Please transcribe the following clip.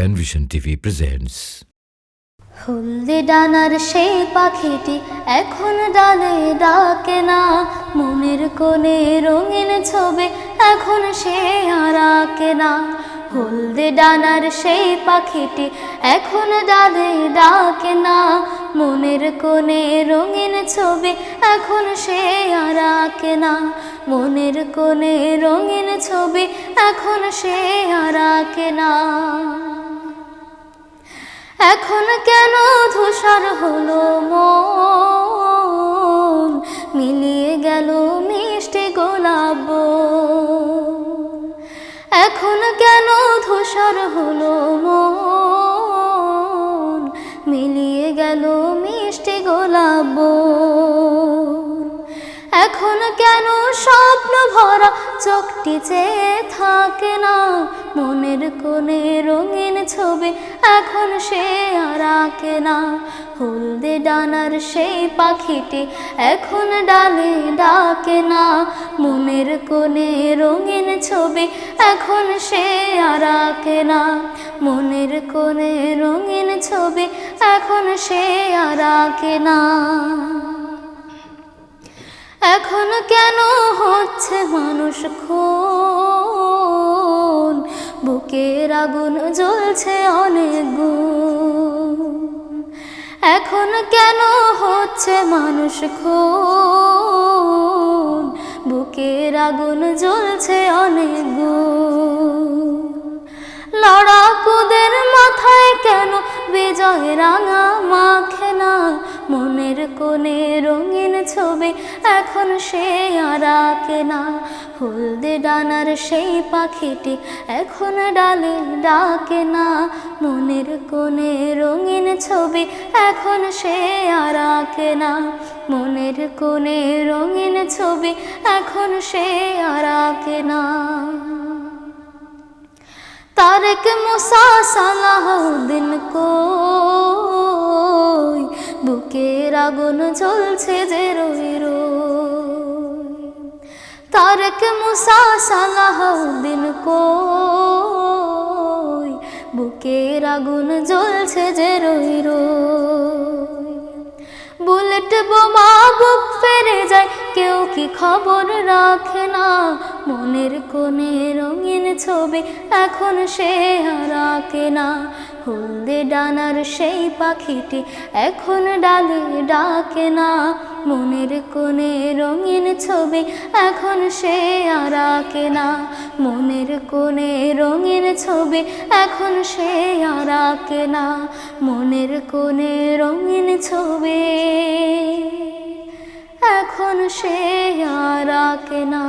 Penvision TV presents. হলদে ডানার সেই পাখিটি এখন ডালে ডাকে না। মনের কোণে রঙিন ছবি এখন সে আর আঁকে না। হলদে ডানার সেই পাখিটি এখন ডালে ডাকে না। মনের কোণে রঙিন ছবি এখন সে আর আঁকে না। মনের কোণে রঙিন ছবি এখন সে আর আঁকে না। এখন কেন ধূসর হলো মন? মিলিয়ে গেল মিষ্টি গোলাপ এখন কেন ধূসর হলো মন? মিলিয়ে গেল মিষ্টি গোলাপ। এখন কেন স্বপ্ন ভরা চোখটি চেয়ে থাকে না? মনের কোণে রঙিন ছবি এখন সে আর আঁকে না। হলদে ডানার সেই পাখিটি এখন ডালে ডাকে না। মনের কোণে রঙিন ছবি এখন সে আর আঁকে না। মনের কোণে রঙিন ছবি এখন সে আর আঁকে না। কেন হচ্ছে মানুষ খুন? বুকের আগুন জ্বলছে অনেক এখন কেন হচ্ছে মানুষ খুন? বুকের আগুন জ্বলছে অনেক লড়াকুদের মাথায় কেন বিজয় রাঙা মাখে না? মনের কোণে রঙিন ছবি, এখন সে আর আঁকে না। হলদে ডানার সেই পাখিটি এখন ডালে ডাকে না। মনের কোণে রঙিন ছবি, এখন সে আর আঁকে না। মনের কোণে রঙিন ছবি, এখন সে আর আঁকে না। তারেক মুসা সালাহুদ্দিন কই বুকের আগুন জ্বলছে যে রই তারক মুসা সালাহুদ্দিন কই? বুকের আগুন জ্বলছে যে রই। বুলেট বোমা যায়, কেউ কি খবর রাখে না? মনের কোণে রঙিন ছবি এখন সে আর না। হলদে ডানার সেই পাখিটি এখন ডালে ডাকে না। মনের কোণে রঙিন ছবি এখন সে আর আঁকে না। মনের কোণে রঙিন ছবি এখন সে আর আঁকে না। মনের কোণে রঙিন ছবি। তখন সে আর না।